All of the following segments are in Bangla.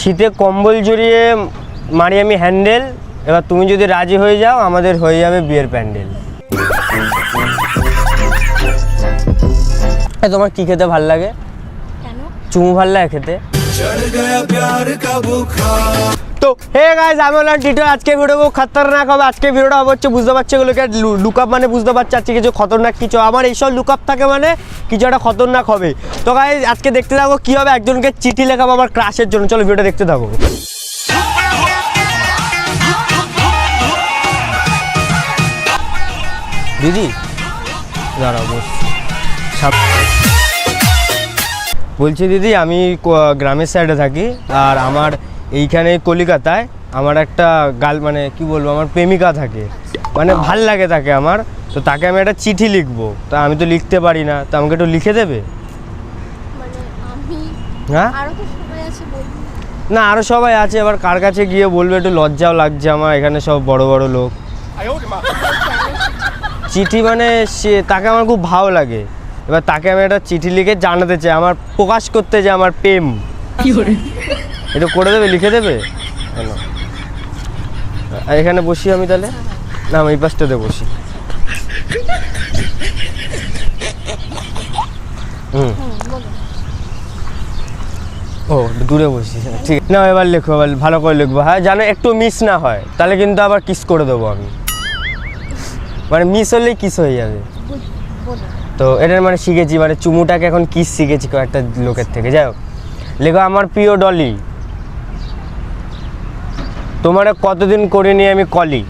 শীতে কম্বল জড়িয়ে মারি আমি হ্যান্ডেল। এবার তুমি যদি রাজি হয়ে যাও আমাদের হয়ে যাবে বিয়ের প্যান্ডেল। এ, তোমার কি খেতে ভালো লাগে? চুমু ভালো লাগে খেতে? তো হে গাইজ আমি হলাম টিটো। আজকে ভিডিও খুব খতরনাক হবে। আজকে ভিডিওটা হবে হচ্ছে বুঝতে পারছে এগুলোকে লুকআপ মানে বুঝতে পারছে আজকে কিছু খতরনাক কিছু। আমার এইসব লুকআপ থাকে মানে কিছু একটা খতরনাক হবে। তো গাইজ আজকে দেখতে থাকো কী হবে। একজনকে চিঠি লেখাবো আমার ক্রাশের জন্য। চলো ভিডিওটা দেখতে থাকো। দিদি? বলছি দিদি, আমি গ্রামের সাইডে থাকি। আর আমার এইখানে কলিকাতায় আমার একটা গাল মানে কি বলব আমার প্রেমিকা থাকে। মানে ভালো লাগে তাকে আমার। তো তাকে আমি একটা চিঠি লিখব। তা আমি তো লিখতে পারি না। তো আমাকে একটু লিখে দেবে? মানে হ্যাঁ? আরও সবাই আছে না আরও সবাই আছে। এবার কার কাছে গিয়ে বলবে? একটু লজ্জাও লাগছে আমার। এখানে সব বড় বড় লোক। চিঠি মানে সে তাকে আমার খুব ভালো লাগে। এবার তাকে আমি একটা চিঠি লিখে জানাতে চাই। আমার প্রকাশ করতে চাই আমার প্রেম। একটু করে? দেবে, লিখে দেবে? কেন আর এখানে বসি আমি তাহলে? না, আমি এই পাশটাতে বসি। হুম। ও, দূরে বসি। ঠিক। না, এবার লেখো, এবার ভালো করে লিখব। হ্যাঁ জানো একটু মিস না হয়, তাহলে কিন্তু আবার কিস করে দেবো আমি। মানে মিস হলেই কিস হয়ে যাবে। তো এটার মানে শিখেছি মানে চুমুটাকে এখন কিস শিখেছি কয়েকটা লোকের থেকে। যাই হোক। লেখো, আমার প্রিয় ডলি। তোমার কতদিন করে নিয়ে আমি কলি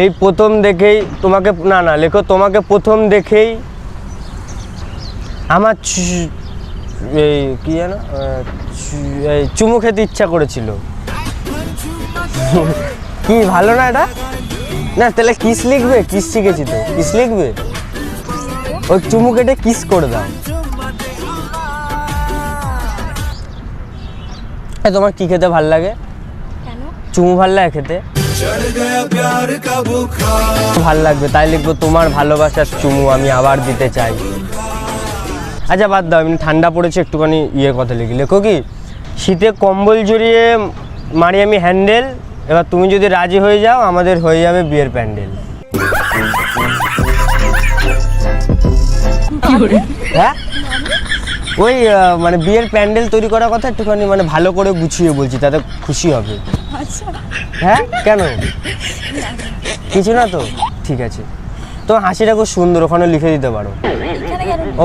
এই প্রথম দেখেই তোমাকে, না না, লেখো, তোমাকে প্রথম দেখেই আমার এই কি জানো এই চুমু খেতে ইচ্ছা করেছিল। কি, ভালো না এটা? না, তাহলে কিস লিখবে? কিস শিখেছি তো। কিস লিখবে? ওই চুমু কেটে কিস করে দাও। এ, তোমার কি খেতে ভালো লাগে? চুমু ভালো লাগে খেতে? ভালো লাগবে তাই লিখব তোমার ভালোবাসার চুমু আমি আবার দিতে চাই। আচ্ছা বাদ দাও এমনি ঠান্ডা পড়েছে একটুখানি ইয়ে কথা লিখি। লেখো কি শীতে কম্বল জড়িয়ে মারি আমি হ্যান্ডেল এবার তুমি যদি রাজি হয়ে যাও আমাদের হয়ে যাবে বিয়ের প্যান্ডেল। হ্যাঁ? ওই মানে বিয়ের প্যান্ডেল তৈরি করার কথা একটুখানি মানে ভালো করে গুছিয়ে বলছি তাতে খুশি হবে। আচ্ছা। হ্যাঁ? কেন? কিছু না তো? ঠিক আছে। তো হাসিটা খুব সুন্দর ওখানে লিখে দিতে পারো।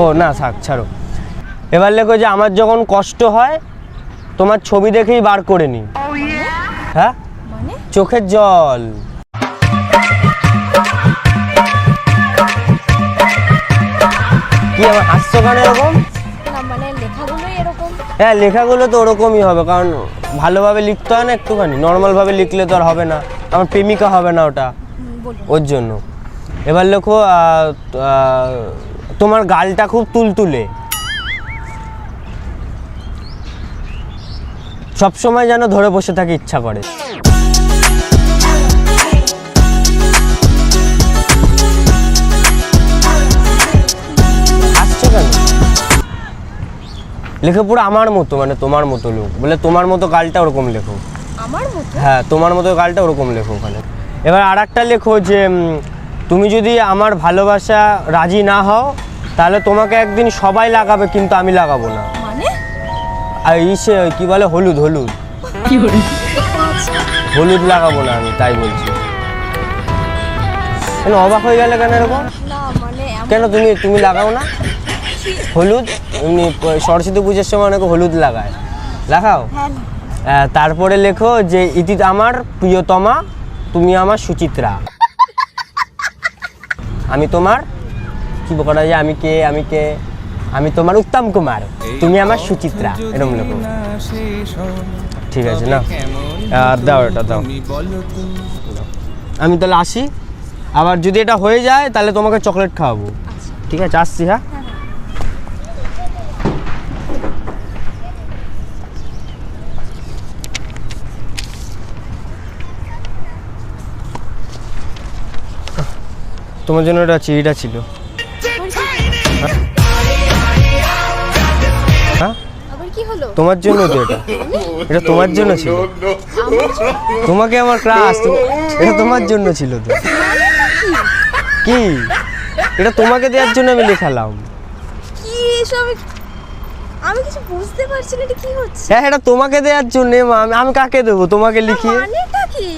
ও না থাক ছাড়ো। এবার লেখো যে আমার যখন কষ্ট হয় তোমার ছবি দেখেই বার করে নি হ্যাঁ? মানে? চোখের জল। কি আমার গান এরকম? হ্যাঁ লেখাগুলো তো ওরকমই হবে কারণ ভালোভাবে লিখতে হয় না একটুখানি নর্মালভাবে লিখলে তো আর হবে না আমার প্রেমিকা হবে না ওটা ওর জন্য। এবার লেখো তোমার গালটা খুব তুলতুলে। সবসময় যেন ধরে বসে থাকে ইচ্ছা করে। লেখো পুরো আমার মতো মানে তোমার মতো লোক। বলে তোমার মতো গালটা ওরকম লেখো। আমার মতো? হ্যাঁ তোমার মতো গালটা ওরকম লেখো ওখানে। এবার আর একটা লেখো যে তুমি যদি আমার ভালোবাসা রাজি না হও তাহলে তোমাকে একদিন সবাই লাগাবে কিন্তু আমি লাগাবো না। মানে? আর ইসে ওই কি বলে হলুদ হলুদ। আচ্ছা হলুদ? লাগাবো না আমি তাই বলছি। কেন অবাক হয়ে গেলে কেন এরকম? মানে কেন তুমি তুমি লাগাও না? হলুদ সরস্বতী পুজোর সময় অনেকে হলুদ লাগায়। লাগাও? হ্যাঁ। তারপরে লেখো যে ইতি আমার প্রিয়তমা তুমি আমার সুচিত্রা। আমি তোমার কি করা যায় আমি কে আমি কে? আমি তোমার উত্তম কুমার তুমি আমার সুচিত্রা এরকম লেখো। ঠিক আছে না আর দাও এটা দাও। আমি তাহলে আসি। আবার যদি এটা হয়ে যায় তাহলে তোমাকে চকলেট খাওয়াবো। ঠিক আছে আসছি হ্যাঁ? তোমার জন্য এটা চিঠিটা ছিল। কি হলো? তোমার জন্য তো এটা। এটা তোমার জন্য ছিল। তোমাকে আমার ক্রাশ এটা তোমার জন্য ছিল তো। কি? এটা তোমাকে দেওয়ার জন্য আমি লেখালাম। কি এসব? আমি- কিছু বুঝতে পারছি না এটা কি হচ্ছে? হ্যাঁ এটা তোমাকে দেওয়ার জন্য মা। আমি- আমি কাকে দেবো? তোমাকে লিখিয়ে? মানেটা কি?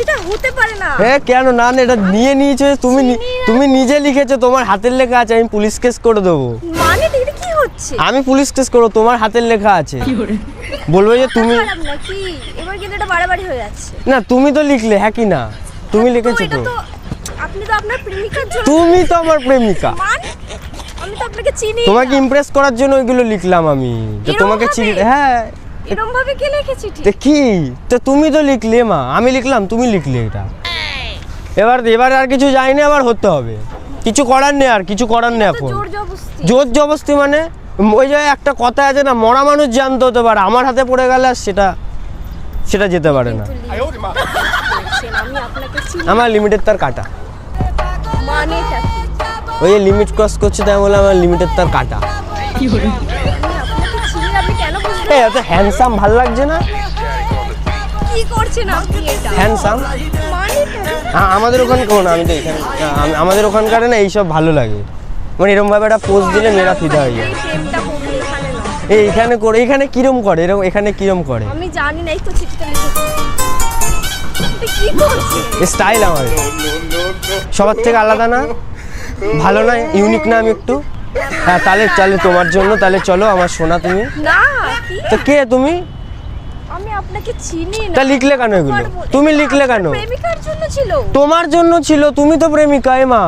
এটা হতে পারে না। হ্যাঁ কেন? না না এটা নিয়ে নিয়েছো তুমি। তুমি নিজে লিখেছো তোমার হাতের লেখা আছে আমি পুলিশ কেস করে দেবো। মানেটা এটা কি হচ্ছে? আমি পুলিশ কেস করব তোমার হাতের লেখা আছে। বলব যে তুমি নাকি? এবার কিন্তু এটা বাড়াবাড়ি হয়ে যাচ্ছে। না তুমি তো লিখলে হ্যাঁ কি না? তুমি লিখেছো তো। তো আপনি তো আপনার প্রেমিকার জন্য তুমি তো আমার প্রেমিকা। মানে আমি তো আপনাকে চিনি তোমাকে ইমপ্রেস করার জন্য ওইগুলো লিখলাম আমি। যে তোমাকে চিনি হ্যাঁ। এরকম ভাবে কে লিখেছি ঠিক? তো কি? তো তুমি তো লিখলে মা আমি লিখলাম তুমি লিখলে এটা। এবার এবার আর কিছু যায়নি আবার হতে হবে। কিছু করার নেই আর কিছু করার নেই এখন। জোর জবরদস্তি জবস্তি মানে? ওই যে একটা কথা আছে না মরা মানুষ জানতে হতে পারে আমার হাতে পড়ে গেলে আর সেটা সেটা যেতে পারে না। আমার লিমিটের তার কাটা। ওই যে লিমিট ক্রস করছে তাই বলে আমার লিমিটের তার কাটা। এত হ্যান্ডসাম ভালো লাগছে না? কি করছেন আপনি এটা? হ্যান্ডসাম মানেটা আমাদের ওখানে কোন আমি তো এখানে আমাদের ওখানকার না এইসব ভালো লাগে। মানে এরকম ভাবে একটা পোস্ট দিলে মেয়েরা ফিদা হয়ে যায়। এই এখানে না এই করে এখানে কিরম করে? এরকম এখানে কিরম করে? আমি জানি না এই তো চিঠিটা লিখেছি স্টাইল আমার। সবার থেকে আলাদা না? ভালো না? ইউনিক না আমি একটু? হ্যাঁ তাহলে তাহলে তোমার জন্য তাহলে চলো আমার সোনা তুমি। না তো কে তুমি? আমি আপনাকে চিনি না। তা লিখলে কেন এগুলো? তুমি লিখলে কেন? প্রেমিকার জন্য ছিল। তোমার জন্য ছিল তুমি তো প্রেমিকা মা।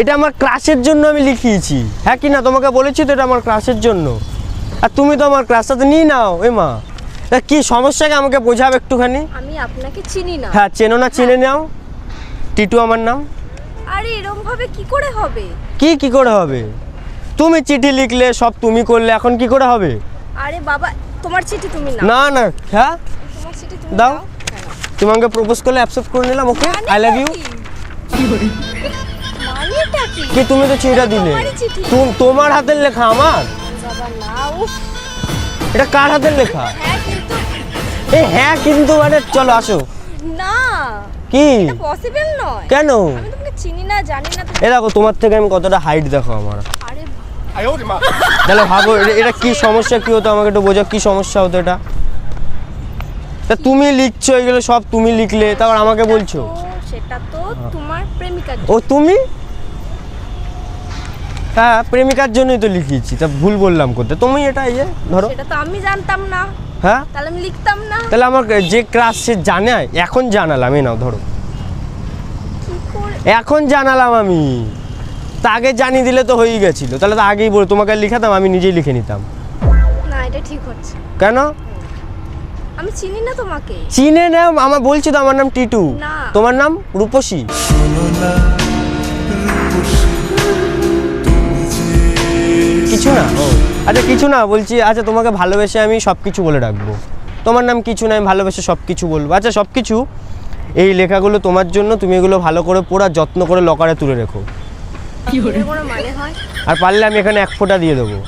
এটা আমার ক্লাসের জন্য আমি লিখিয়েছি। হ্যাঁ কি না তোমাকে বলেছি তো এটা আমার ক্লাসের জন্য। আর তুমি তো আমার ক্লাসটা তো নিয়ে নাও এ মা। তা কি সমস্যাকে আমাকে বোঝাবে একটুখানি? আমি আপনাকে চিনি না। হ্যাঁ চেনো না চিনে নাও। টিটু আমার নাম। আরে এরকম ভাবে কি করে হবে? কি কি করে হবে? তুমি চিঠি লিখলে সব তুমি করলে এখন কি করে হবে? আরে বাবা তোমার চিঠি তুমি না না না হ্যাঁ? তোমার চিঠি তুমি দাও। নাও। তুমি আমাকে প্রপোজ করলে অ্যাকসেপ্ট করে নিলাম ওকে আই লাভ ইউ মানেটা কি? কি তুমি তো চিঠিটা দিলে। তুম- তোমার হাতের লেখা আমার? বাবা না উফ। এটা কার হাতের লেখা? হ্যাঁ এ হ্যাঁ কিন্তু মানে চলো আসো। না। কি? পসিবল নয়। কেন? তোমাকে চিনি না জানি না এ দেখো তোমার থেকে আমি কতটা হাইট দেখো আমার। আরে তাহলে ভাবো এটা- এটা কি সমস্যা কি হতো? আমাকে একটু বোঝো কি সমস্যা হতো এটা? তা তুমি লিখছো এগুলো সব তুমি লিখলে তারপর আমাকে বলছো। সেটা তো তোমার প্রেমিকার ও তুমি? হ্যাঁ প্রেমিকার জন্যই তো লিখিয়েছি তা ভুল বললাম করতে তুমি এটা এই যে ধরো। সেটা তো আমি জানতাম না। হ্যাঁ? তাহলে আমি লিখতাম না। তাহলে আমার যে ক্লাস সে জানায় এখন জানালাম এই নাও ধরো। এখন জানালাম আমি। তা আগে জানিয়ে দিলে তো হয়েই গেছিল। তাহলে তো আগেই বল তোমাকে লিখাতাম আমি নিজেই লিখে নিতাম। না এটা ঠিক হচ্ছে। কেন? আমি চিনি না তোমাকে। চিনে নাও আমার বলছি তো আমার নাম টিটু। না। তোমার নাম রূপসী। কিছু না ও। আচ্ছা কিছু না বলছি আচ্ছা তোমাকে ভালোবেসে আমি সব কিছু বলে রাখব। তোমার নাম কিছু না আমি ভালোবেসে সব কিছু বলব। আচ্ছা সব কিছু এই লেখাগুলো তোমার জন্য তুমি এগুলো ভালো করে পড়া যত্ন করে লকারে তুলে রেখো। মানে হয়? আর পারলে আমি এখানে এক ফোঁটা দিয়ে দেবো।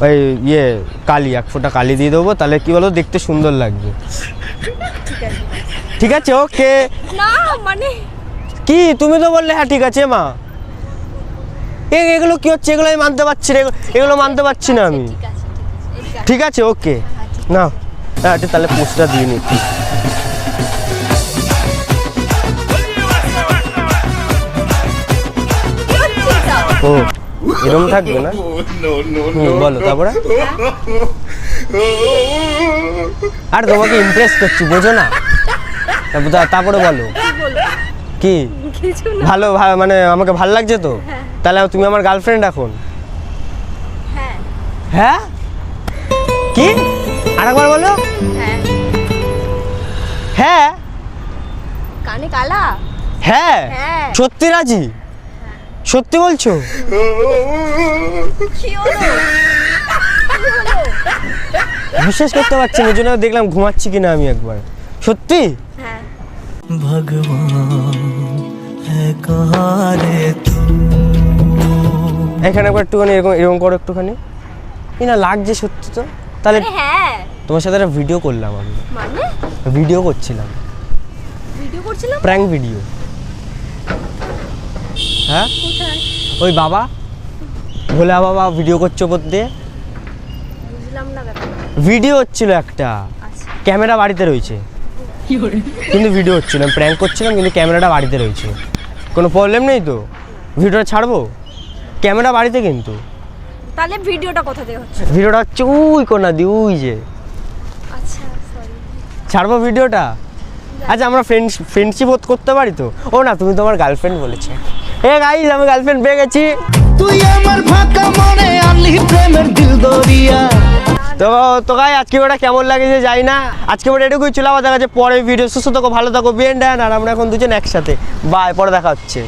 ওই ইয়ে কালি এক ফোঁটা কালি দিয়ে দেবো তাহলে কি বলো দেখতে সুন্দর লাগবে। ঠিক আছে। ওকে। না মানে? কি তুমি তো বললে হ্যাঁ ঠিক আছে মা। এগুলো কি হচ্ছে? এগুলো আমি মানতে পারছি না এগুলো- মানতে পারছি না আমি। ঠিক আছে ওকে। না হ্যাঁ তাহলে পোস্টটা দিয়ে নি ও এরকম থাকবে না? হুম, বলো তারপরে? আর তোমাকে ইমপ্রেস করছি বোঝো না। তারপরে বলো। কি ভালো মানে আমাকে ভালো লাগছে তো? তাহলে তুমি আমার গার্লফ্রেন্ড এখন? হ্যাঁ। হ্যাঁ? কি? আরেকবার বলো। হ্যাঁ। হ্যাঁ। কানে কালা? হ্যাঁ। হ্যাঁ। সত্যি রাজি? সত্যি বলছো? বিশ্বাস করতে পারছি না জন্য দেখলাম ঘুমাচ্ছি কিনা আমি একবার। সত্যি? এখানে একবার একটুখানি এরকম এরকম করো একটুখানি। না লাগছে সত্যি তো। তাহলে তোমার সাথে একটা ভিডিও করলাম আমি। ভিডিও করছিলাম। ভিডিও করছিলাম? প্র্যাঙ্ক ভিডিও হ্যাঁ? ওই বাবা। ভোলা বাবা ভিডিও করছ ব্যাপার ভিডিও হচ্ছিল একটা। আচ্ছা। ক্যামেরা বাড়িতে রয়েছে। কিন্তু ভিডিও হচ্ছিল আমি প্র্যাঙ্ক করছিলাম কিন্তু ক্যামেরাটা বাড়িতে রয়েছে। কোনো প্রবলেম নেই তো? ভিডিওটা ছাড়বো? ক্যামেরা বাড়িতে কিন্তু। তাহলে ভিডিওটা কোথা থেকে হচ্ছে? ভিডিওটা হচ্ছে উই কোনা দি উই যে। আচ্ছা সরি ছাড়বো ভিডিওটা আচ্ছা আমরা ফ্রেন্ডশিপ করতে পারি তো? ও না তুমি তোমার গার্লফ্রেন্ড বলেছে। এ গাইজ আমি গার্লফ্রেন্ড পেয়ে গেছি। তুই আমার ফাঁকা মনে আনলি প্রেমের দিল দরিয়া তো তো গাই আজকে ওটা কেমন লাগেছে যাই না। আজকে ওটা এটুকুই ছিল। আবার দেখা যাচ্ছে পরে ভিডিও সুস্থ থাকো ভালো থাকো বিয়েন আর আমরা এখন দুজন একসাথে। বাই পরে দেখা হচ্ছে।